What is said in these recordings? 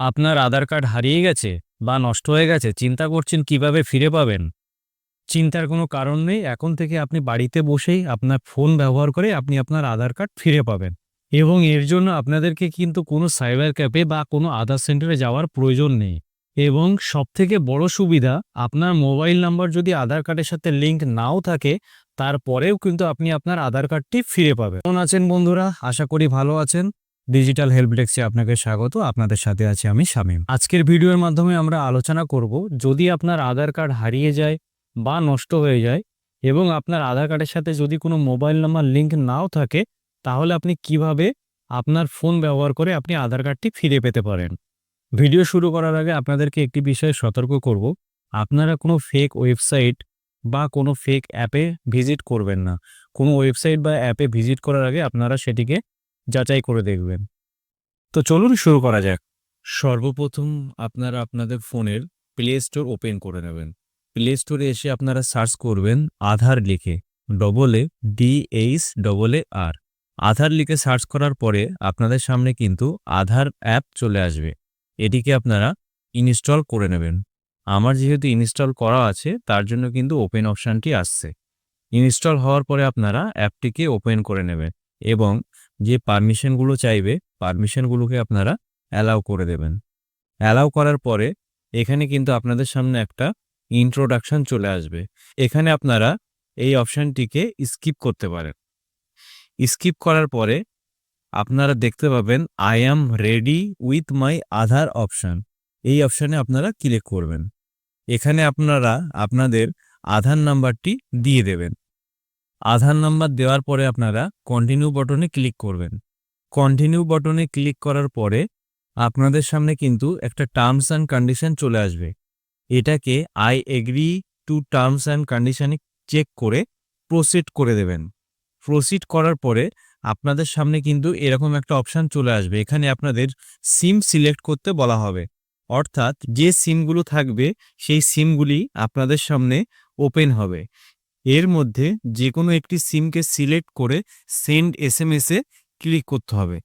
আপনার আধার কার্ড হারিয়ে গেছে বা নষ্ট হয়ে গেছে, চিন্তা করছেন কীভাবে ফিরে পাবেন? চিন্তার কোনো কারণ নেই, এখন থেকে আপনি বাড়িতে বসেই আপনার ফোন ব্যবহার করে আপনি আপনার আধার কার্ড ফিরে পাবেন। এবং এর জন্য আপনাদেরকে কিন্তু কোনো সাইবার ক্যাফে বা কোনো আধার সেন্টারে যাওয়ার প্রয়োজন নেই। এবং সবথেকে বড় সুবিধা, আপনার মোবাইল নাম্বার যদি আধার কার্ডের সাথে লিঙ্ক নাও থাকে, তারপরেও কিন্তু আপনি আপনার আধার কার্ডটি ফিরে পাবেন। কেমন আছেন বন্ধুরা? আশা করি ভালো আছেন। ডিজিটাল হেল্প ডেস্কে আপনাকে স্বাগত, আপনাদের সাথে আছি আমি শামীম। আজকের ভিডিওর মাধ্যমে আমরা আলোচনা করব, যদি আপনার আধার কার্ড হারিয়ে যায় বা নষ্ট হয়ে যায় এবং আপনার আধার কার্ডের সাথে যদি কোনো মোবাইল নাম্বার লিংক নাও থাকে, তাহলে আপনি কীভাবে আপনার ফোন ব্যবহার করে আপনি আধার কার্ডটি ফিরে পেতে পারেন? ভিডিও শুরু করার আগে আপনাদেরকে একটি বিষয়ে সতর্ক করব, আপনারা কোনো ফেক ওয়েবসাইট বা কোনো ফেক অ্যাপে ভিজিট করবেন না। কোনো ওয়েবসাইট বা অ্যাপে ভিজিট করার আগে আপনারা সেটিকে যাচাই করে দেখবেন। তো চলুন শুরু করা যাক। সর্বপ্রথম আপনারা আপনাদের ফোনের প্লে স্টোর ওপেন করে নেবেন। প্লে স্টোরে এসে আপনারা সার্চ করবেন আধার লিখে double A D H double A R Aadhaar লিখে সার্চ করার পরে আপনাদের সামনে কিন্তু আধার অ্যাপ চলে আসবে। এটিকে আপনারা ইনস্টল করে নেবেন। আমার যেহেতু ইনস্টল করা আছে, তার জন্য কিন্তু ওপেন অপশানটি আসছে। ইনস্টল হওয়ার পরে আপনারা অ্যাপটিকে ওপেন করে নেবেন এবং যে পারমিশনগুলো চাইবে, পারমিশনগুলোকে আপনারা অ্যালাউ করে দেবেন। অ্যালাউ করার পরে এখানে কিন্তু আপনাদের সামনে একটা ইন্ট্রোডাকশন চলে আসবে। এখানে আপনারা এই অপশানটিকে স্কিপ করতে পারেন। স্কিপ করার পরে আপনারা দেখতে পাবেন I am ready with my Aadhaar option এই অপশানে আপনারা ক্লিক করবেন। এখানে আপনারা আপনাদের আধার নাম্বারটি দিয়ে দেবেন। আধার নাম্বার দেওয়ার পরে আপনারা কন্টিনিউ বটনে ক্লিক করবেন। কন্টিনিউ বটনে ক্লিক করার পরে আপনাদের সামনে কিন্তু একটা টার্মস অ্যান্ড কন্ডিশন চলে আসবে। এটাকে I agree to terms and কন্ডিশনে চেক করে প্রসিড করে দেবেন। প্রসিড করার পরে আপনাদের সামনে কিন্তু এরকম একটা অপশান চলে আসবে। এখানে আপনাদের সিম সিলেক্ট করতে বলা হবে। অর্থাৎ যে সিমগুলো থাকবে, সেই সিমগুলি আপনাদের সামনে ওপেন হবে। এর মধ্যে যে কোনো একটি সিমকে সিলেক্ট করে সেন্ড এস এম এসে ক্লিক করতে হবে।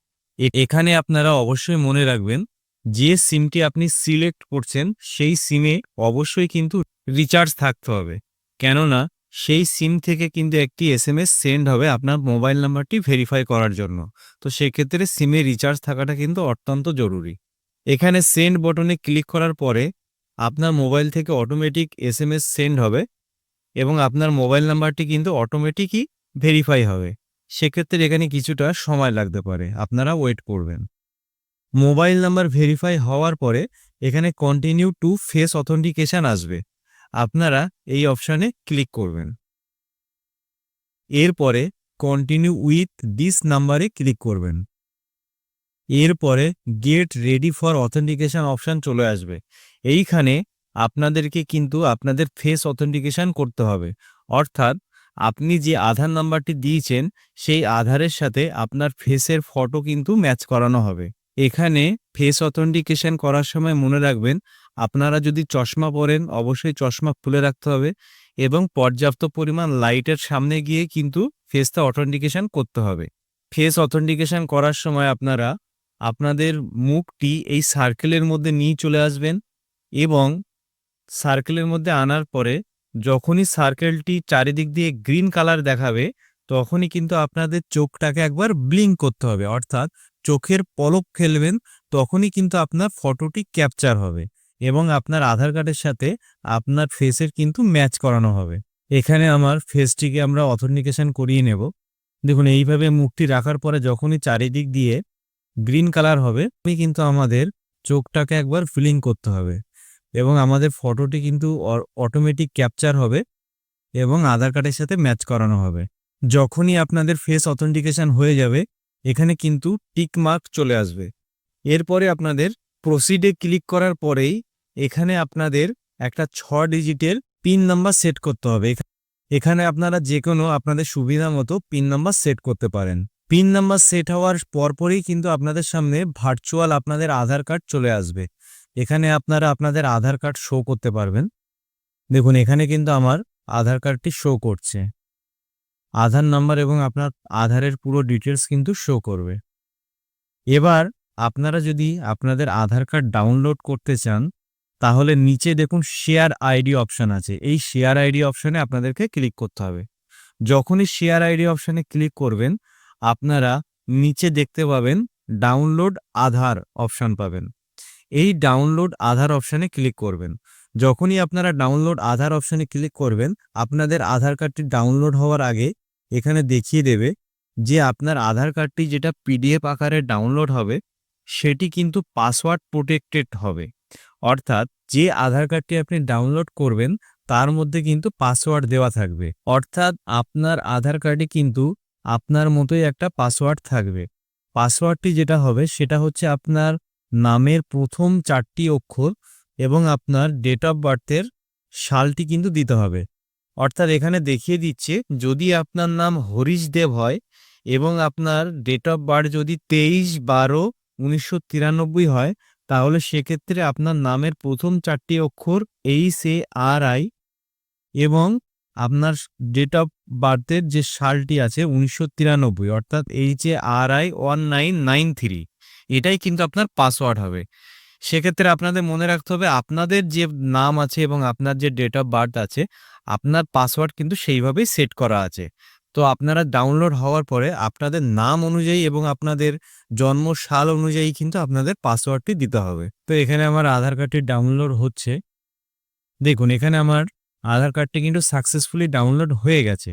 এখানে আপনারা অবশ্যই মনে রাখবেন, যে সিমটি আপনি সিলেক্ট করছেন, সেই সিমে অবশ্যই কিন্তু রিচার্জ থাকতে হবে। কেননা, সেই সিম থেকে কিন্তু একটি এস এম এস সেন্ড হবে আপনার মোবাইল নাম্বারটি ভেরিফাই করার জন্য। তো সেক্ষেত্রে সিমে রিচার্জ থাকাটা কিন্তু অত্যন্ত জরুরি। এখানে সেন্ড বটনে ক্লিক করার পরে আপনার মোবাইল থেকে automatic S M S send হবে। এবং আপনার মোবাইল নাম্বারটি কিন্তু অটোমেটিকই ভেরিফাই হবে। সেক্ষেত্রে এখানে কিছুটা সময় লাগতে পারে, আপনারা ওয়েট করবেন। মোবাইল নাম্বার ভেরিফাই হওয়ার পরে এখানে কন্টিনিউ টু ফেস অথেন্টিকেশন আসবে। আপনারা এই অপশানে ক্লিক করবেন। এরপরে কন্টিনিউ উইথ দিস নাম্বারে ক্লিক করবেন। এরপরে get ready for authentication option চলে আসবে। এইখানে আপনাদেরকে কিন্তু আপনাদের ফেস অথেন্টিকেশন করতে হবে। অর্থাৎ, আপনি যে আধার নাম্বারটি দিয়েছেন, সেই আধারের সাথে আপনার ফেসের ফটো কিন্তু ম্যাচ করানো হবে। এখানে ফেস অথেন্টিকেশন করার সময় মনে রাখবেন, আপনারা যদি চশমা পরেন, অবশ্যই চশমা খুলে রাখতে হবে এবং পর্যাপ্ত পরিমাণ লাইটের সামনে গিয়ে কিন্তু ফেসটা অথেন্টিকেশন করতে হবে। ফেস অথেন্টিকেশন করার সময় আপনারা, আপনাদের মুখটি এই সার্কেলের মধ্যে নিয়ে চলে আসবেন এবং সার্কেলের মধ্যে আনার পরে যখনই সার্কেলটি চারিদিক দিয়ে গ্রিন কালার দেখাবে, তখনই কিন্তু আপনাদের চোখটাকে একবার ব্লিঙ্ক করতে হবে। অর্থাৎ চোখের পলক খেলবেন তখনই কিন্তু আপনার ফটোটি ক্যাপচার হবে এবং আপনার আধার কার্ডের সাথে আপনার ফেসের কিন্তু ম্যাচ করানো হবে। এখানে আমার ফেসটিকে আমরা অথেন্টিকেশন করিয়ে নেব। দেখুন, এইভাবে মুখটি রাখার পরে যখনই চারিদিক দিয়ে গ্রিন কালার হবে কিন্তু আমাদের চোখটাকে একবার ফিলিং করতে হবে। এবং আমাদের ফটোটি কিন্তু অটোমেটিক ক্যাপচার হবে এবং আধার কার্ডের সাথে ম্যাচ করানো হবে। যখনই আপনাদের ফেস অথেন্টিকেশন হয়ে যাবে, এখানে কিন্তু টিক মার্ক চলে আসবে। এরপরে আপনাদের প্রসিডে ক্লিক করার পরেই এখানে আপনাদের একটা ছ ডিজিটের পিন নাম্বার সেট করতে হবে। এখানে আপনারা যে কোনো আপনাদের সুবিধা মতো পিন নাম্বার সেট করতে পারেন। পিন নাম্বার সেট হওয়ার পরপরই কিন্তু আপনাদের সামনে ভার্চুয়াল আপনাদের আধার কার্ড চলে আসবে। এখানে আপনারা আপনাদের আধার কার্ড শো করতে পারবেন। দেখুন, এখানে কিন্তু আমার আধার কার্ডটি শো করছে। আধার নাম্বার এবং আপনার আধারের পুরো ডিটেলস কিন্তু শো করবে। এবার আপনারা যদি আপনাদের আধার কার্ড ডাউনলোড করতে চান, তাহলে নিচে দেখুন শেয়ার আইডি অপশন আছে। এই শেয়ার আইডি অপশানে আপনাদেরকে ক্লিক করতে হবে। যখনই শেয়ার আইডি অপশানে ক্লিক করবেন, আপনারা নিচে দেখতে পাবেন ডাউনলোড আধার অপশন পাবেন। এই ডাউনলোড আধার অপশানে ক্লিক করবেন। যখনই আপনারা ডাউনলোড আধার অপশানে ক্লিক করবেন, আপনাদের আধার কার্ডটি ডাউনলোড হওয়ার আগে এখানে দেখিয়ে দেবে যে আপনার আধার কার্ডটি যেটা পিডিএফ আকারে ডাউনলোড হবে, সেটি কিন্তু পাসওয়ার্ড প্রোটেক্টেড হবে। অর্থাৎ যে আধার কার্ডটি আপনি ডাউনলোড করবেন, তার মধ্যে কিন্তু পাসওয়ার্ড দেওয়া থাকবে। অর্থাৎ আপনার আধার কার্ডে কিন্তু আপনার মতোই একটা পাসওয়ার্ড থাকবে। পাসওয়ার্ডটি যেটা হবে, সেটা হচ্ছে আপনার নামের প্রথম চারটি অক্ষর এবং আপনার ডেট অফ বার্থের সালটি কিন্তু দিতে হবে। অর্থাৎ এখানে দেখিয়ে দিচ্ছে, যদি আপনার নাম হরিশ দেব হয় এবং আপনার ডেট অফ বার্থ যদি তেইশ বারো উনিশশো হয়, তাহলে সেক্ষেত্রে আপনার নামের প্রথম চারটি অক্ষর এইচ এ আর আই এবং আপনার ডেট অফ বার্থের যে সালটি আছে উনিশশো তিরানব্বই, অর্থাৎ H A R I one nine nine three. এটাই কিন্তু আপনার পাসওয়ার্ড হবে। সেক্ষেত্রে আপনাদের মনে রাখতে হবে, আপনাদের যে নাম আছে এবং আপনার যে ডেট অফ বার্থ আছে, আপনার পাসওয়ার্ড কিন্তু সেইভাবেই সেট করা আছে। তো আপনারা ডাউনলোড হওয়ার পরে আপনাদের নাম অনুযায়ী এবং আপনাদের জন্ম সাল অনুযায়ী কিন্তু আপনাদের পাসওয়ার্ডটি দিতে হবে। তো এখানে আমার আধার কার্ডটি ডাউনলোড হচ্ছে। দেখুন, এখানে আমার আধার কার্ডটি কিন্তু সাকসেসফুলি ডাউনলোড হয়ে গেছে।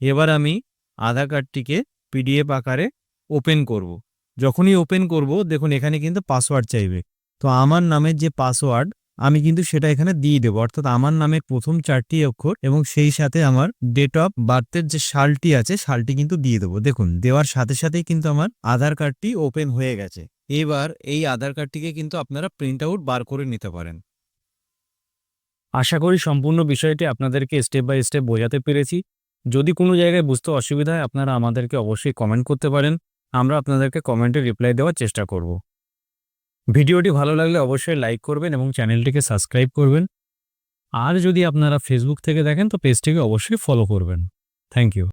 এবার আমি আধার কার্ডটিকে পিডিএফ আকারে ওপেন করব। যখনই ওপেন করব, দেখুন এখানে কিন্তু পাসওয়ার্ড চাইবে। তো আমার নামের যে পাসওয়ার্ড আমি কিন্তু সেটা এখানে দিয়ে দেবো। অর্থাৎ আমার নামের প্রথম চারটি অক্ষর এবং সেই সাথে আমার ডেট অফ বার্থের যে সালটি আছে, সালটি কিন্তু দিয়ে দেবো। দেখুন, দেওয়ার সাথে সাথেই কিন্তু আমার আধার কার্ডটি ওপেন হয়ে গেছে। এবার এই আধার কার্ডটিকে কিন্তু আপনারা প্রিন্ট আউট বার করে নিতে পারেন। আশা করি সম্পূর্ণ বিষয়টি আপনাদেরকে স্টেপ বাই স্টেপ বোঝাতে পেরেছি। যদি কোনো জায়গায় বুঝতে অসুবিধা হয়, আপনারা আমাদেরকে অবশ্যই কমেন্ট করতে পারেন। আমরা আপনাদেরকে কমেন্টে রিপ্লাই দেওয়ার চেষ্টা করব। ভিডিওটি ভালো লাগলে অবশ্যই লাইক করবেন এবং চ্যানেলটিকে সাবস্ক্রাইব করবেন। আর যদি আপনারা ফেসবুক থেকে দেখেন, তো পেজটিকে অবশ্যই ফলো করবেন। Thank you